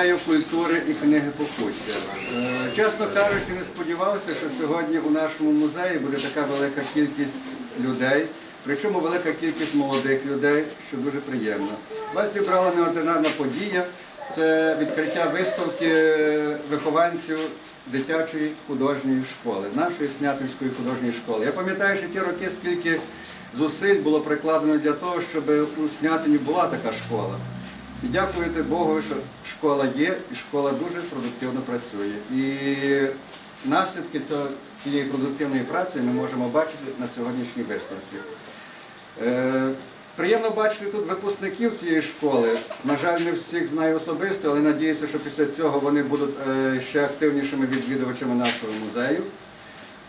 музею культури і книги. Е, Чесно кажучи, не сподівався, що сьогодні у нашому музеї буде така велика кількість людей, причому велика кількість молодих людей, що дуже приємно. Вас зібрала неординарна подія. Це відкриття виставки вихованців дитячої художньої школи, нашої Снятинської художньої школи. Я пам'ятаю, що ті роки, скільки зусиль було прикладено для того, щоб у Снятині була така школа. І дякуєте Богу, що школа є, і школа дуже продуктивно працює. І наслідки цієї продуктивної праці ми можемо бачити на сьогоднішній виставці. Е, Приємно бачити тут випускників цієї школи. На жаль, не всіх знаю особисто, але надіюся, що після цього вони будуть е, ще активнішими відвідувачами нашого музею.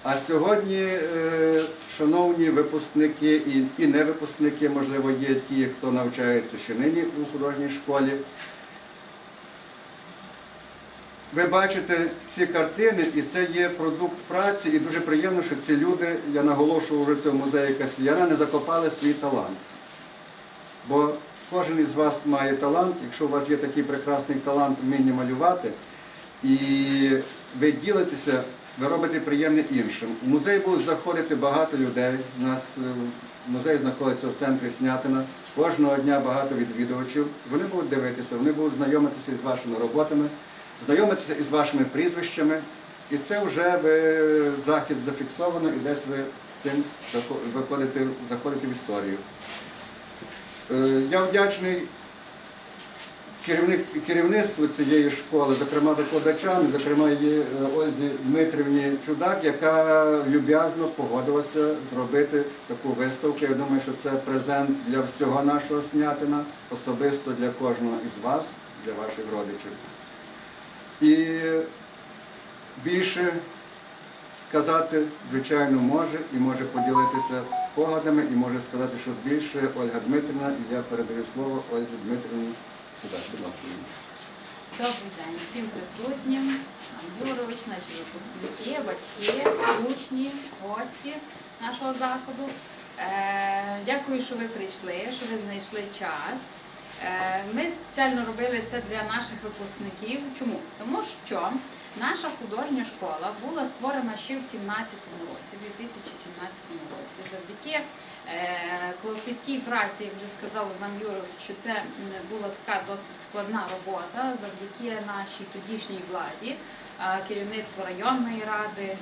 А сьогодні, е, шановні випускники і, не випускники, можливо, є ті, хто навчається ще нині у художній школі. Ви бачите ці картини, і це є продукт праці, і дуже приємно, що ці люди, я наголошував вже в цьому музеї Касіяна, не закопали свій талант. Бо кожен із вас має талант, якщо у вас є такий прекрасний талант вміння малювати, і ви ділитеся, ви робите приємне іншим. У музей будуть заходити багато людей. У нас е, музей знаходиться в центрі Снятина. Кожного дня багато відвідувачів. Вони будуть дивитися, вони будуть знайомитися із вашими роботами, знайомитися із вашими прізвищами. І це вже ви, захід зафіксовано і десь ви цим захо- виходите, заходите в історію. Е, Я вдячний керівництву цієї школи, зокрема викладачам, зокрема її е, Ользі Дмитрівні Чудак, яка люб'язно погодилася зробити таку виставку. Я думаю, що це презент для всього нашого снятина, особисто для кожного із вас, для ваших родичів. І більше сказати, звичайно, може і може поділитися спогадами, і може сказати, що збільшує Ольга Дмитрівна, і я передаю слово Ользі Дмитрівні. Добрий день всім присутнім. Юрович, наші випускники, батьки, учні, гості нашого заходу. Е, Дякую, що ви прийшли, що ви знайшли час. Е, спеціально робили це для наших випускників. Чому? Тому що наша художня школа була створена ще в 17-му році, в 2017 році, завдяки е, клопіткій праці, як вже сказав Іван Юрович, що це була така досить складна робота завдяки нашій тодішній владі, а, керівництву районної ради,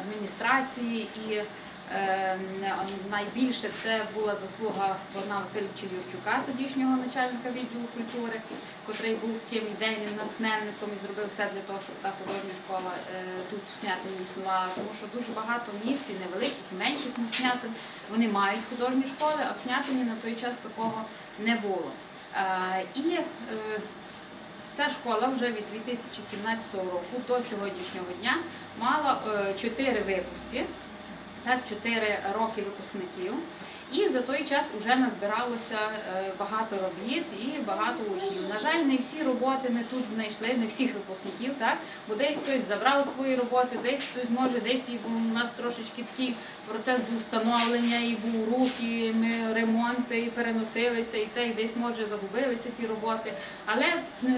адміністрації і е, найбільше це була заслуга Богдана Васильовича Юрчука, тодішнього начальника відділу культури, котрий був таким ідейним натхненником і зробив все для того, щоб та художня школа е, тут у Снятині існувала. Тому що дуже багато міст і невеликих, і менших Снятин, вони мають художні школи, а в Снятині на той час такого не було. Е, І е, Ця школа вже від 2017 року до сьогоднішнього дня мала чотири випуски, так, чотири роки випускників. І за той час вже назбиралося е, багато робіт і багато учнів. На жаль, не всі роботи ми тут знайшли, не всіх випускників, так? бо десь хтось забрав свої роботи, десь хтось може, десь і у нас трошечки такий процес був встановлення, і був рух, і ми ремонти, і переносилися, і те, і десь може загубилися ті роботи. Але е,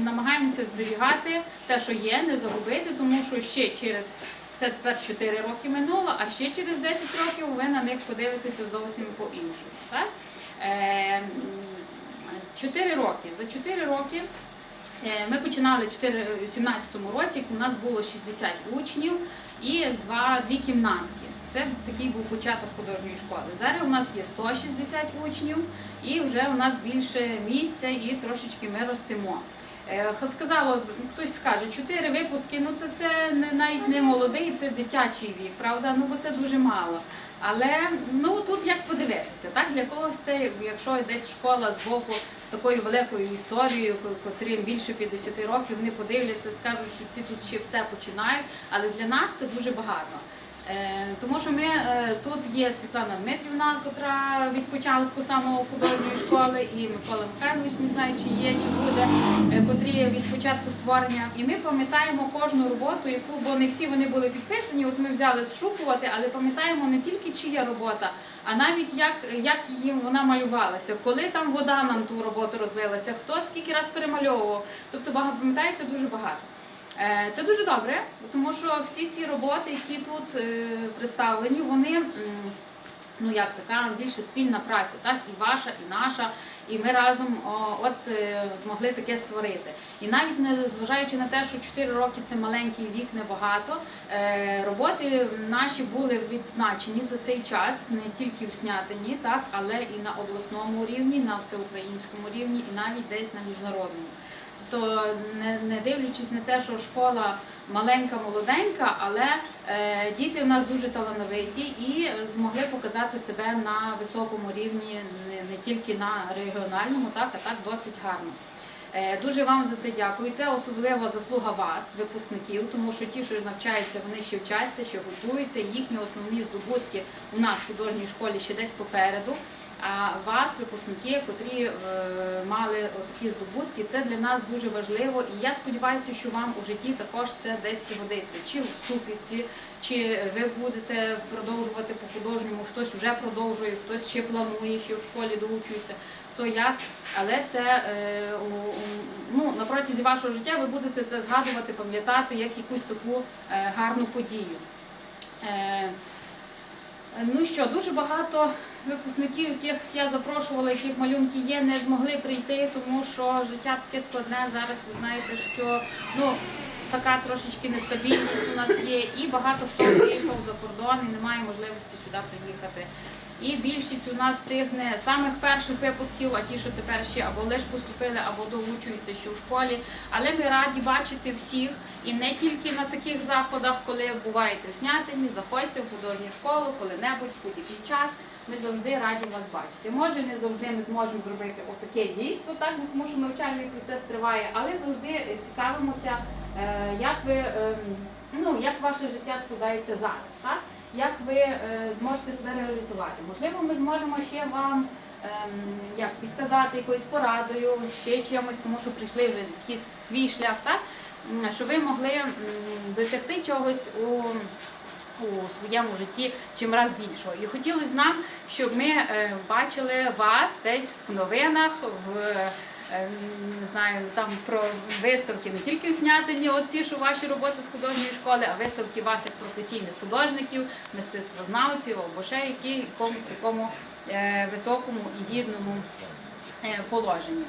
намагаємося зберігати те, що є, не загубити, тому що ще через це тепер 4 роки минуло, а ще через 10 років ви на них подивитеся зовсім по-іншому. Е, 4 роки. За 4 роки е, ми починали в 2017 році, у нас було 60 учнів і два, дві кімнатки. Це такий був початок художньої школи. Зараз у нас є 160 учнів і вже у нас більше місця і трошечки ми ростемо. Е, Сказало, хтось скаже, чотири випуски, ну то це не навіть не молодий, це дитячий вік, правда? Ну бо це дуже мало. Але ну тут як подивитися, так для когось це, якщо десь школа з боку з такою великою історією, ко- котрим більше 50 років, вони подивляться, скажуть, що ці тут ще все починають. Але для нас це дуже багато. Е, Тому що ми е, тут є Світлана Дмитрівна, котра від початку самого художньої школи, і Микола Михайлович, не знаю, чи є, чи буде, е, котрі від початку створення. І ми пам'ятаємо кожну роботу, яку, бо не всі вони були підписані. От ми взяли зшукувати, але пам'ятаємо не тільки чия робота, а навіть як, як їм вона малювалася, коли там вода нам ту роботу розлилася, хто скільки раз перемальовував. Тобто пам'ятається дуже багато. Е, Це дуже добре, тому що всі ці роботи, які тут е, представлені, вони ну як така більше спільна праця, так і ваша, і наша. І ми разом от е, змогли таке створити. І навіть не зважаючи на те, що 4 роки це маленький вік, небагато. Роботи наші були відзначені за цей час не тільки в Снятині, так але і на обласному рівні, на всеукраїнському рівні, і навіть десь на міжнародному. То не, не дивлячись на те, що школа маленька, молоденька, але е, діти в нас дуже талановиті і змогли показати себе на високому рівні, не, не тільки на регіональному, так, а так досить гарно. Е, Дуже вам за це дякую. Це особлива заслуга вас, випускників, тому що ті, що навчаються, вони ще вчаться, ще готуються. Їхні основні здобутки у нас в художній школі ще десь попереду. А вас, випускники, котрі е, мали такі здобутки, це для нас дуже важливо. І я сподіваюся, що вам у житті також це десь пригодиться. Чи в супіці, чи ви будете продовжувати по художньому, хтось вже продовжує, хтось ще планує, ще в школі доучується. Хто як, але це е, ну, на протязі вашого життя ви будете це згадувати, пам'ятати як якусь таку е, гарну подію. Е, Ну що, дуже багато випускників, яких я запрошувала, яких малюнки є, не змогли прийти, тому що життя таке складне. Зараз ви знаєте, що ну така трошечки нестабільність у нас є, і багато хто приїхав за кордон і не має можливості сюди приїхати. І більшість у нас тих не самих перших випусків, а ті, що тепер ще або лише поступили, або доучуються ще в школі. Але ми раді бачити всіх і не тільки на таких заходах, коли буваєте в Снятині, заходьте в художню школу, коли-небудь, будь-який час. Ми завжди раді вас бачити. Може, не завжди ми зможемо зробити отаке дійство, так тому що навчальний процес триває, але завжди цікавимося, е, як ви ем, ну як ваше життя складається зараз, так як ви е, зможете себе реалізувати. Можливо, ми зможемо ще вам ем, як підказати якоюсь порадою, ще чимось, тому що прийшли вже якийсь свій шлях, так М, щоб ви могли досягти чогось у у своєму житті чим раз більшого. І хотілося нам, щоб ми е, бачили вас десь в новинах, в не знаю, там про виставки не тільки в Снятині, оці що ваші роботи з художньої школи, а виставки вас як професійних художників, мистецтвознавців або ще які якомусь такому е, високому і гідному е, положенні.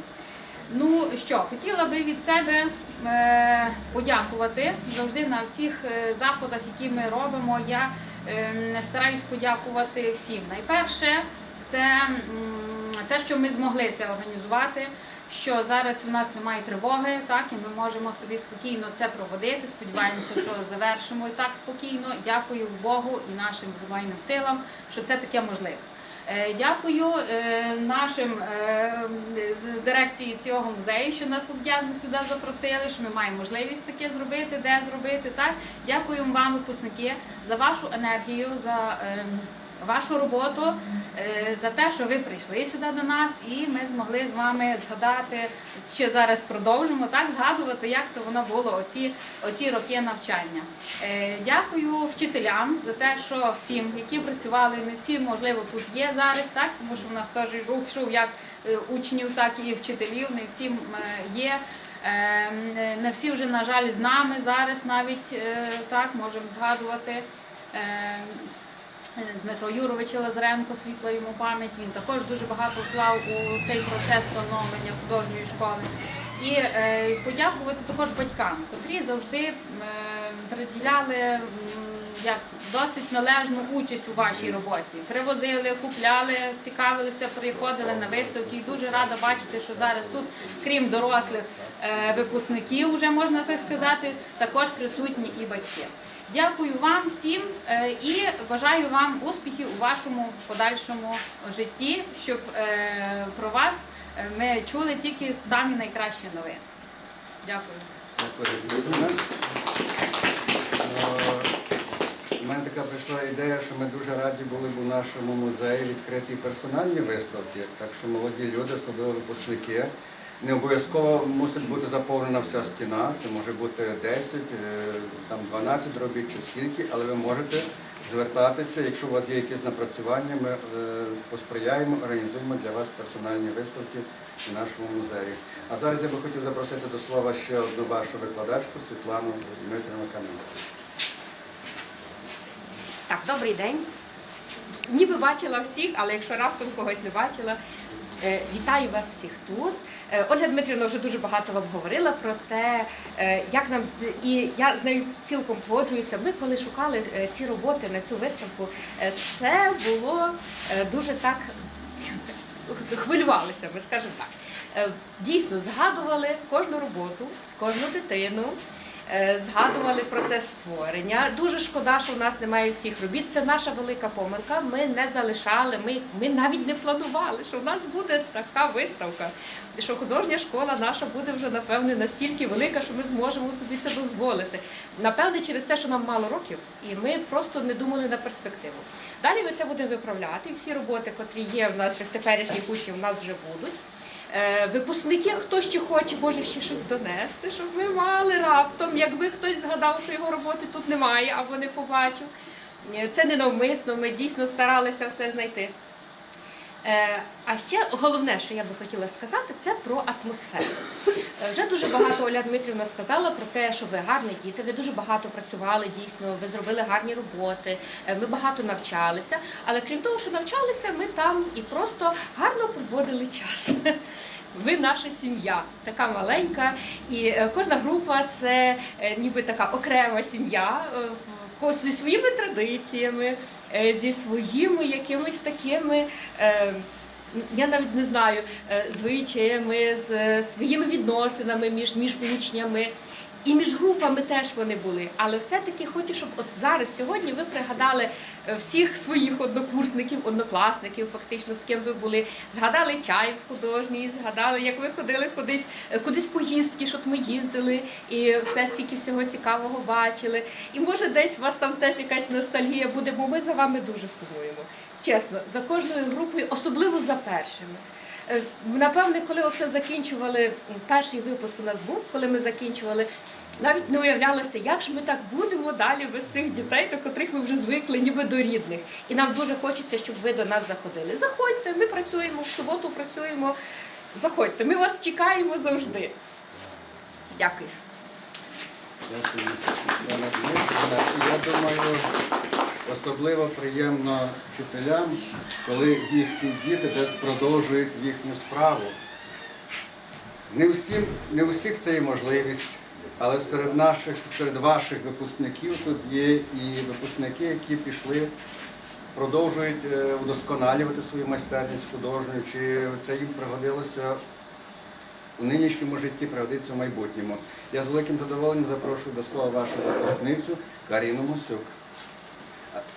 Ну що, хотіла би від себе е, подякувати завжди на всіх е, заходах, які ми робимо. Я е, стараюсь подякувати всім. Найперше, це те, що ми змогли це організувати. Що зараз у нас немає тривоги, так і ми можемо собі спокійно це проводити. Сподіваємося, що завершимо і так спокійно. Дякую Богу і нашим збройним силам, що це таке можливе. Е, Дякую е, нашим е, дирекції цього музею, що нас люб'язно сюди запросили, що ми маємо можливість таке зробити, де зробити. Так дякую вам, випускники, за вашу енергію, за е, вашу роботу, е, за те, що ви прийшли сюди до нас, і ми змогли з вами згадати, ще зараз продовжимо так згадувати, як то воно було оці, оці роки навчання. Е, Дякую вчителям за те, що всім, які працювали, не всі, можливо, тут є зараз, так тому що в нас теж рух йшов як е, учнів, так і вчителів, не всім є. Е, Не всі вже, на жаль, з нами зараз навіть так можемо згадувати. Дмитро Юрович Лазаренко, світла йому пам'ять. Він також дуже багато вклав у цей процес становлення художньої школи. І е, подякувати також батькам, котрі завжди е, приділяли як досить належну участь у вашій роботі. Привозили, купляли, цікавилися, приходили на виставки. І дуже рада бачити, що зараз тут, крім дорослих е, випускників, вже можна так сказати, також присутні і батьки. Дякую вам всім е, і бажаю вам успіхів у вашому подальшому житті, щоб е, про вас е, ми чули тільки самі найкращі новини. Дякую. У мене така прийшла ідея, що ми дуже раді були б у нашому музеї відкриті персональні виставки, так що молоді люди, особливо випускники. Не обов'язково мусить бути заповнена вся стіна, це може бути 10, е, там 12 робіт чи скільки, але ви можете звертатися, якщо у вас є якісь напрацювання, ми е, посприяємо, організуємо для вас персональні виставки в нашому музеї. А зараз я би хотів запросити до слова ще одну вашу викладачку Світлану Дмитрівну Камінську. Так, добрий день. Ніби бачила всіх, але якщо раптом когось не бачила, вітаю вас всіх тут. Е, Ольга Дмитрівна вже дуже багато вам говорила про те, е, як нам і я з нею цілком погоджуюся. Ми коли шукали е, ці роботи на цю виставку, е, це було е, дуже так хвилювалися, ми скажемо так. Е, Дійсно, згадували кожну роботу, кожну дитину, е, згадували процес створення. Дуже шкода, що у нас немає всіх робіт. Це наша велика помилка. Ми не залишали, ми, ми навіть не планували, що в нас буде така виставка, що художня школа наша буде вже напевне настільки велика, що ми зможемо собі це дозволити. Напевне, через те, що нам мало років, і ми просто не думали на перспективу. Далі ми це будемо виправляти. Всі роботи, котрі є в наших теперішніх учнів, у нас вже будуть. Е, Випускники, хто ще хоче, може ще щось донести, щоб ми мали раптом, якби хтось згадав, що його роботи тут немає або не побачив. Е, Це не навмисно, ми дійсно старалися все знайти. Е, А ще головне, що я би хотіла сказати, це про атмосферу. Е, Вже дуже багато Оля Дмитрівна сказала про те, що ви гарні діти, ви дуже багато працювали дійсно, ви зробили гарні роботи, е, ми багато навчалися. Але крім того, що навчалися, ми там і просто гарно проводили час. Ви наша сім'я, така маленька, і кожна група це ніби така окрема сім'я зі своїми традиціями, зі своїми якимись такими. е, Я навіть не знаю, е, звичаями, з е, своїми відносинами між, між учнями. І між групами теж вони були. Але все-таки хочу, щоб от зараз, сьогодні, ви пригадали е, всіх своїх однокурсників, однокласників, фактично, з ким ви були. Згадали чай в художній, згадали, як ви ходили кудись, е, кудись поїздки, щоб ми їздили, і все стільки всього цікавого бачили. І може десь у вас там теж якась ностальгія буде, бо ми за вами дуже сумуємо. Чесно, за кожною групою, особливо за першими. Е, Напевне, коли оце закінчували, перший випуск у нас був, коли ми закінчували, навіть не уявлялося, як ж ми так будемо далі без цих дітей, до котрих ми вже звикли, ніби до рідних. І нам дуже хочеться, щоб ви до нас заходили. Заходьте, ми працюємо, в суботу працюємо. Заходьте, ми вас чекаємо завжди. Дякую. Дякую, Я думаю, особливо приємно вчителям, коли їхні діти десь продовжують їхню справу. Не всім, не у всіх це є можливість, але серед наших, серед ваших випускників тут є і випускники, які пішли, продовжують е, удосконалювати свою майстерність художню, чи це їм пригодилося у нинішньому житті пригодиться в майбутньому. Я з великим задоволенням запрошую до слова вашу випускницю Каріну Мусюк.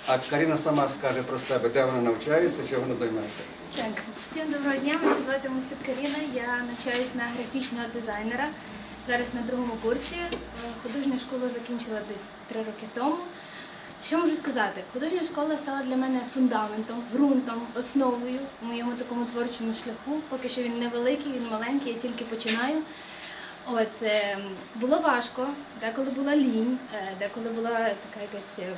А- Каріна сама скаже про себе, де вона навчається, чого вона займається. Так, всім доброго дня. Мене звати Мусюк Каріна. Я навчаюсь на графічного дизайнера. Зараз на другому курсі. Е, Художню школу закінчила десь три роки тому. Що можу сказати? Художня школа стала для мене фундаментом, ґрунтом, основою в моєму такому творчому шляху. Поки що він невеликий, він маленький, я тільки починаю. От е, було важко, деколи була лінь, е, деколи була така якась е,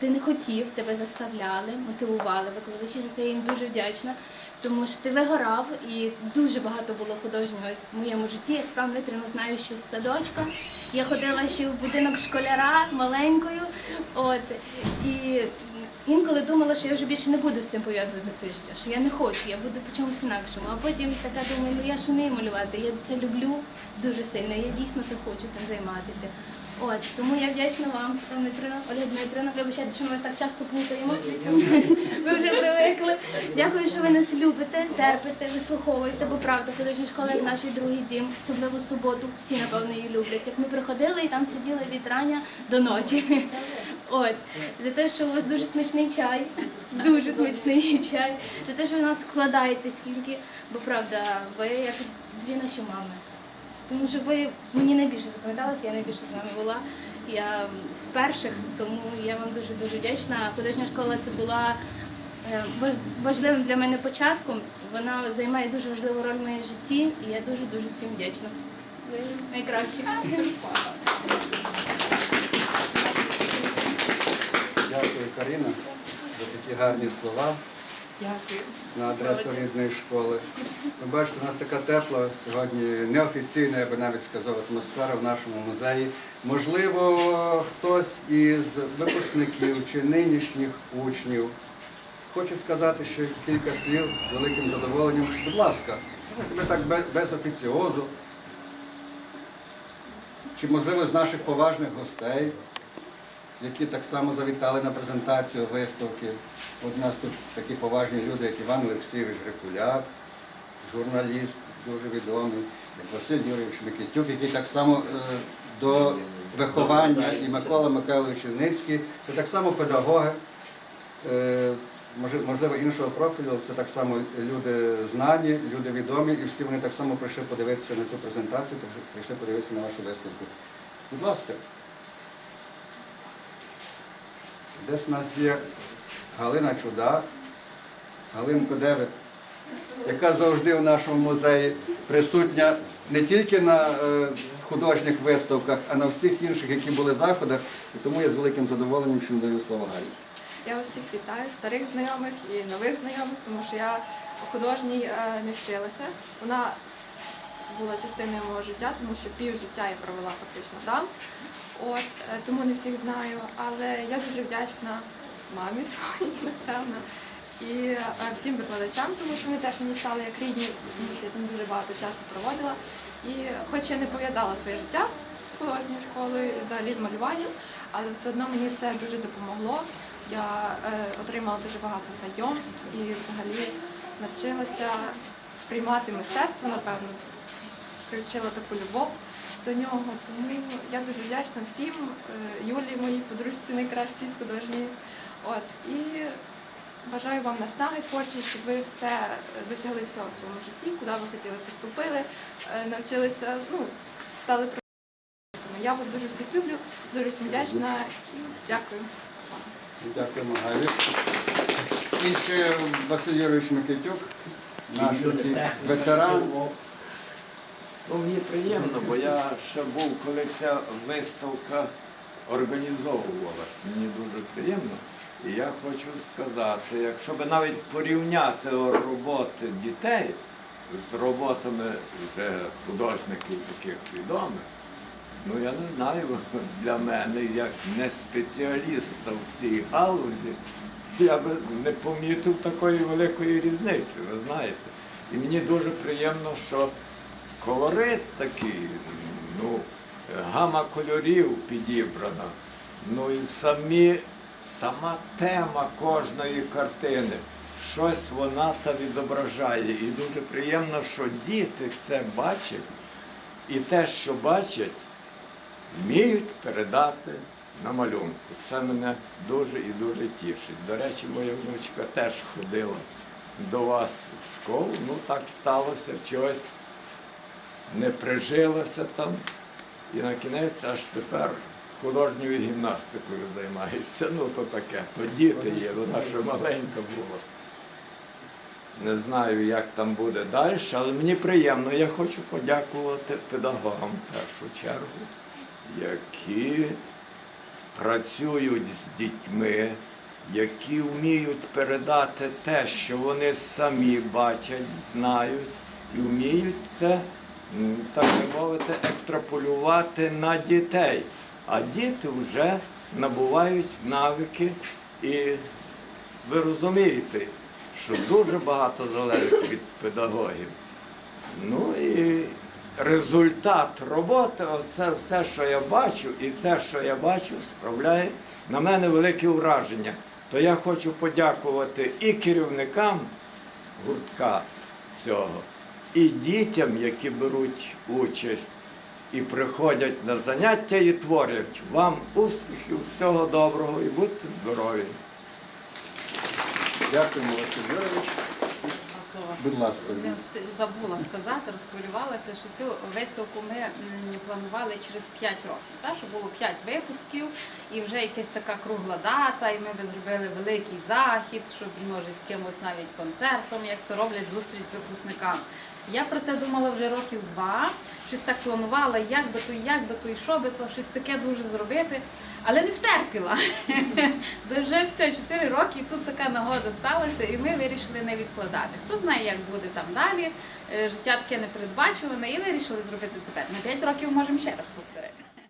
ти не хотів, тебе заставляли, мотивували. Викладачі за це я їм дуже вдячна. Тому що ти вигорав і дуже багато було художнього в моєму житті. Я Світлану Дмитрівну знаю ще з садочка. Я ходила ще в будинок школяра маленькою. От і інколи думала, що я вже більше не буду з цим пов'язувати своє життя, що я не хочу, я буду по чомусь інакшому. А потім така думаю, ну я ж вмію малювати, я це люблю дуже сильно. Я дійсно це хочу цим займатися. От тому я вдячна вам, Світлана Дмитрівна, Ольга Дмитрівна. Вибачайте, що ми вас так часто плутаємо. Ви вже привикли. Дякую, що ви нас любите, терпите, вислуховуєте, бо правда, художня школа як наш другий дім, особливо суботу. Всі напевно її люблять. Як ми приходили і там сиділи від рання до ночі. От за те, що у вас дуже смачний чай, дуже смачний чай, за те, що ви нас складаєте скільки, бо правда, ви як дві наші мами. Тому що ви мені найбільше запам'яталися, я найбільше з вами була. Я з перших, тому я вам дуже дуже вдячна. Художня школа це була е, важливим для мене початком. Вона займає дуже важливу роль в моєму житті, і я дуже дуже всім вдячна. Ви найкращі. Дякую, Каріна, за такі гарні слова Дякую. на адресу рідної школи. Ви бачите, у нас така тепла сьогодні неофіційна, я би навіть сказав, атмосфера в нашому музеї. Можливо, хтось із випускників чи нинішніх учнів хоче сказати ще кілька слів з великим задоволенням. Будь ласка, ми так без, без офіціозу. Чи можливо з наших поважних гостей, які так само завітали на презентацію виставки. От у нас тут такі поважні люди, як Іван Олексійович Грикуляк, журналіст дуже відомий, як Василь Юрійович Микитюк, який так само е, до виховання, і Микола Михайлович Ільницький, це так само педагоги, е, можливо, іншого профілю, це так само люди знані, люди відомі, і всі вони так само прийшли подивитися на цю презентацію, прийшли подивитися на вашу виставку. Будь ласка. Десь у нас є Галина Чудак, Галинко Девик, яка завжди в нашому музеї присутня не тільки на е, художніх виставках, а на всіх інших, які були заходах. І тому я з великим задоволенням що надаю слово Галі. Я усіх вітаю, старих знайомих і нових знайомих, тому що я у художній е, не вчилася. Вона була частиною мого життя, тому що пів життя я провела фактично там. От, е, тому не всіх знаю. Але я дуже вдячна мамі своїй, напевно, і е, всім викладачам, тому що вони теж мені стали як рідні, я там дуже багато часу проводила. І хоч я не пов'язала своє життя з художньою школою, взагалі з малюванням, але все одно мені це дуже допомогло. Я е, отримала дуже багато знайомств і взагалі навчилася сприймати мистецтво, напевно, включила таку любов до нього. Тому я дуже вдячна всім, е, Юлі, моїй подружці найкращій з художньої. От, і бажаю вам наснаги творчі, щоб ви все досягли всього в своєму житті, куди ви хотіли поступили, е, навчилися, ну, стали професіоналами. Я вас дуже всіх люблю, дуже всім вдячна і дякую. Дякуємо, Галі. І ще Василь Юрійович Микитюк, наш ветеран. Ну, мені приємно, бо я ще був, коли ця виставка організовувалась. Мені дуже приємно. І я хочу сказати, якщо би навіть порівняти роботи дітей з роботами вже художників таких відомих, ну я не знаю, для мене, як не спеціаліста в цій галузі, я би не помітив такої великої різниці, ви знаєте. І мені дуже приємно, що колорит такий, ну, гама кольорів підібрана. Ну і самі, сама тема кожної картини. Щось вона та відображає. І дуже приємно, що діти це бачать, і те, що бачать, вміють передати на малюнку. Це мене дуже і дуже тішить. До речі, моя внучка теж ходила до вас в школу, ну так сталося чогось не прижилося там. І на кінець аж тепер художньою гімнастикою займається. Ну то таке, то діти є, вона ще маленька була. Не знаю, як там буде далі, але мені приємно. Я хочу подякувати педагогам в першу чергу, які працюють з дітьми, які вміють передати те, що вони самі бачать, знають, і вміють це, так би мовити, екстраполювати на дітей. А діти вже набувають навики, і ви розумієте, що дуже багато залежить від педагогів. Ну і результат роботи, оце все, що я бачу, і це, що я бачу, справляє на мене велике враження. То я хочу подякувати і керівникам гуртка цього, і дітям, які беруть участь і приходять на заняття і творять. Вам успіхів, всього доброго і будьте здорові! Дякуємо, Василь Юрійович. Будь ласка. Встиг- забула сказати, розхвилювалася, що цю виставку ми планували через 5 років. Та, що було 5 випусків і вже якась така кругла дата, і ми би зробили великий захід, щоб може з кимось навіть концертом, як то роблять зустріч з випускниками. Я про це думала вже років два, щось так планувала, як би то, як би то, і що би то, щось таке дуже зробити, але не втерпіла. Вже все, 4 роки, і тут така нагода сталася, і ми вирішили не відкладати. Хто знає, як буде там далі. Е, Життя таке непередбачуване, і вирішили зробити тепер. На 5 років можемо ще раз повторити.